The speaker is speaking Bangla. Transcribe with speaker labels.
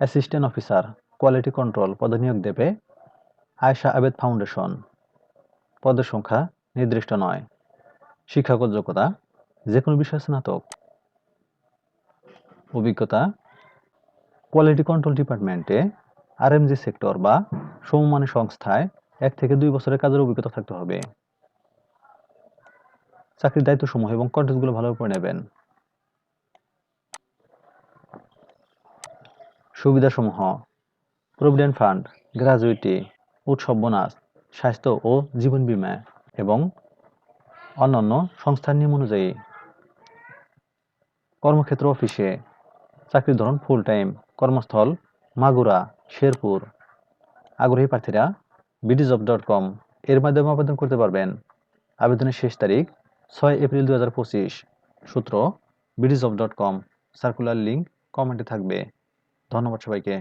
Speaker 1: অ্যাসিস্ট্যান্ট অফিসার কোয়ালিটি কন্ট্রোল পদে নিয়োগ দেবে। আয়শা আবেদ ফাউন্ডেশন পদের সংখ্যা নির্দিষ্ট নয়। শিক্ষাগত যোগ্যতা যে কোনো বিষয়ে স্নাতক। অভিজ্ঞতা কোয়ালিটি কন্ট্রোল ডিপার্টমেন্টে আরএমজি সেক্টর বা সমমানের সংস্থায় এক থেকে দুই বছরের কাজের অভিজ্ঞতা থাকতে হবে। চাকরির দায়িত্বসমূহ এবং কন্টেন্টগুলো ভালোভাবে পড়ে নেবেন। সুবিধাসমূহ, প্রভিডেন্ট ফান্ড গ্র্যাজুইটি উৎসব বোনাস, স্বাস্থ্য ও জীবন বীমা এবং অন্যান্য সংস্থার নিয়ম অনুযায়ী কর্মক্ষেত্র অফিসে চাকরির ধরন ফুল টাইম কর্মস্থল মাগুরা, শেরপুর। আগ্রহী প্রার্থীরা বিডিজব ডট কম এর মাধ্যমে আবেদন করতে পারবেন। আবেদনের শেষ তারিখ ছয় এপ্রিল দু হাজার পঁচিশ। সূত্র BDJobs dot com circular link কমেন্টে থাকবে। ধন্যবাদ সবাইকে।